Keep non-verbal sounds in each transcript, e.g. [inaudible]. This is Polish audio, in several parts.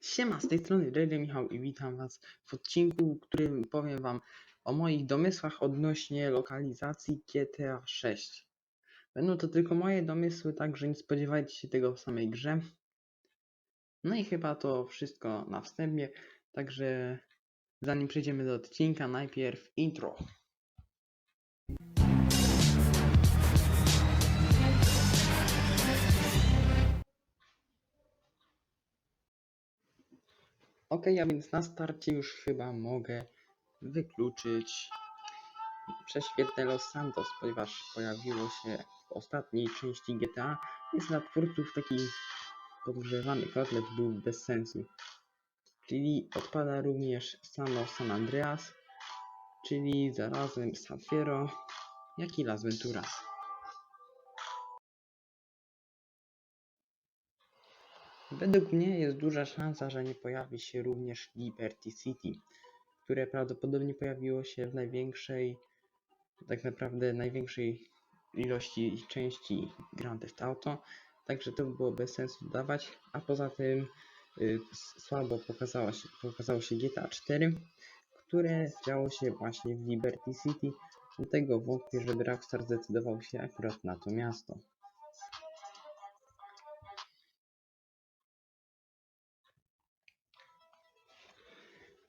Siema, z tej strony JJ Michał i witam Was w odcinku, w którym powiem Wam o moich domysłach odnośnie lokalizacji GTA 6. Będą to tylko moje domysły, także nie spodziewajcie się tego w samej grze. No i chyba to wszystko na wstępie, także zanim przejdziemy do odcinka, najpierw intro. Ok, a więc na starcie już chyba mogę wykluczyć prześwietne Los Santos, ponieważ pojawiło się w ostatniej części GTA. Jest dla twórców taki podgrzewany kotlet był bez sensu. Czyli odpada również samo San Andreas, czyli zarazem San Fierro, jak i Las Venturas. Według mnie jest duża szansa, że nie pojawi się również Liberty City, które prawdopodobnie pojawiło się w największej, tak naprawdę największej ilości części Grand Theft Auto, także to by było bez sensu dodawać, a poza tym y, słabo pokazało się, pokazało się GTA 4, które działo się właśnie w Liberty City, dlatego wątpię, żeby Rockstar zdecydował się akurat na to miasto.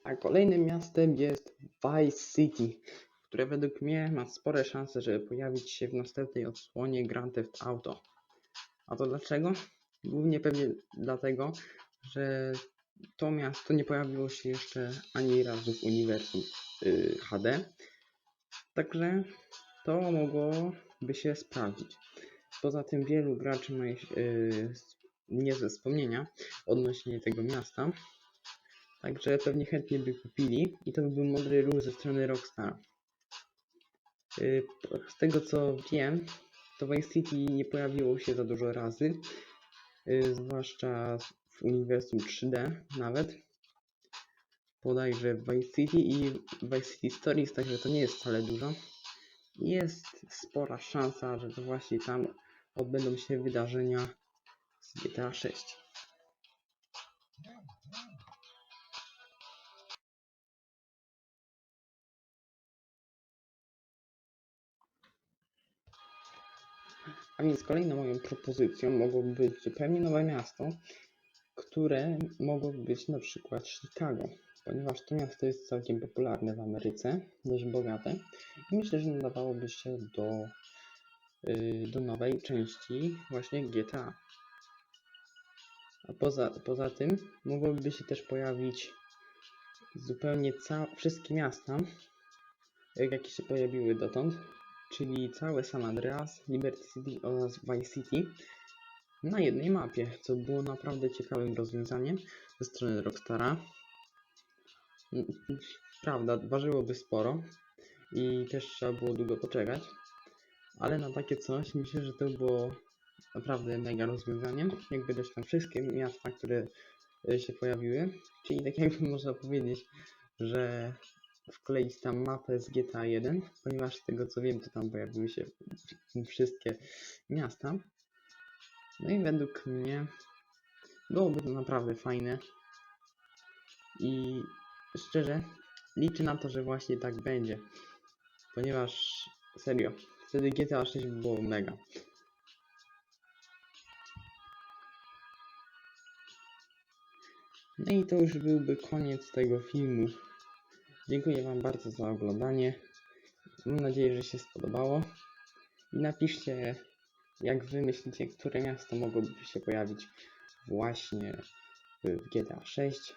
A kolejnym miastem jest Vice City, które według mnie ma spore szanse, żeby pojawić się w następnej odsłonie Grand Theft Auto. A to dlaczego? Głównie pewnie dlatego, że to miasto nie pojawiło się jeszcze ani razu w uniwersum y, HD. Także to mogłoby się sprawdzić. Poza tym wielu graczy ma y, niezłe wspomnienia odnośnie tego miasta. Także pewnie chętnie by kupili i to by był mądry ruch ze strony Rockstar. Yy, Z tego co wiem, to Vice City nie pojawiło się za dużo razy, yy, zwłaszcza w uniwersum 3D nawet. Bodajże w Vice City i Vice City Stories, także to nie jest wcale dużo. Jest spora szansa, że to właśnie tam odbędą się wydarzenia z GTA 6. A więc kolejną moją propozycją mogłoby być zupełnie nowe miasto, które mogłoby być na przykład Chicago, ponieważ to miasto jest całkiem popularne w Ameryce, dość bogate i myślę, że nadawałoby się do, yy, do nowej części właśnie GTA. A poza, poza tym mogłyby się też pojawić zupełnie ca- wszystkie miasta, jak- jakie się pojawiły dotąd, czyli całe San Andreas, Liberty City oraz Vice City na jednej mapie, co było naprawdę ciekawym rozwiązaniem ze strony Rockstara. Prawda, ważyłoby sporo i też trzeba było długo poczekać, ale na takie coś myślę, że to było naprawdę mega rozwiązaniem, jakby też tam wszystkie miasta, które y, się pojawiły, czyli tak jakby [laughs] można powiedzieć, że wkleić tam mapę z GTA 1, ponieważ z tego co wiem, to tam pojawiły się wszystkie miasta. No i według mnie byłoby to naprawdę fajne. I szczerze liczę na to, że właśnie tak będzie. Ponieważ serio, wtedy GTA 6 by było mega. No i to już byłby koniec tego filmu. Dziękuję Wam bardzo za oglądanie. Mam nadzieję, że się spodobało. I napiszcie, jak Wy myślicie, które miasto mogłoby się pojawić właśnie w GTA 6.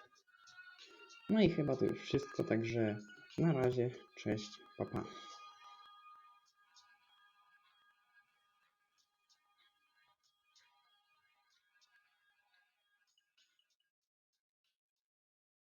No i chyba to już wszystko, także na razie, cześć, pa pa.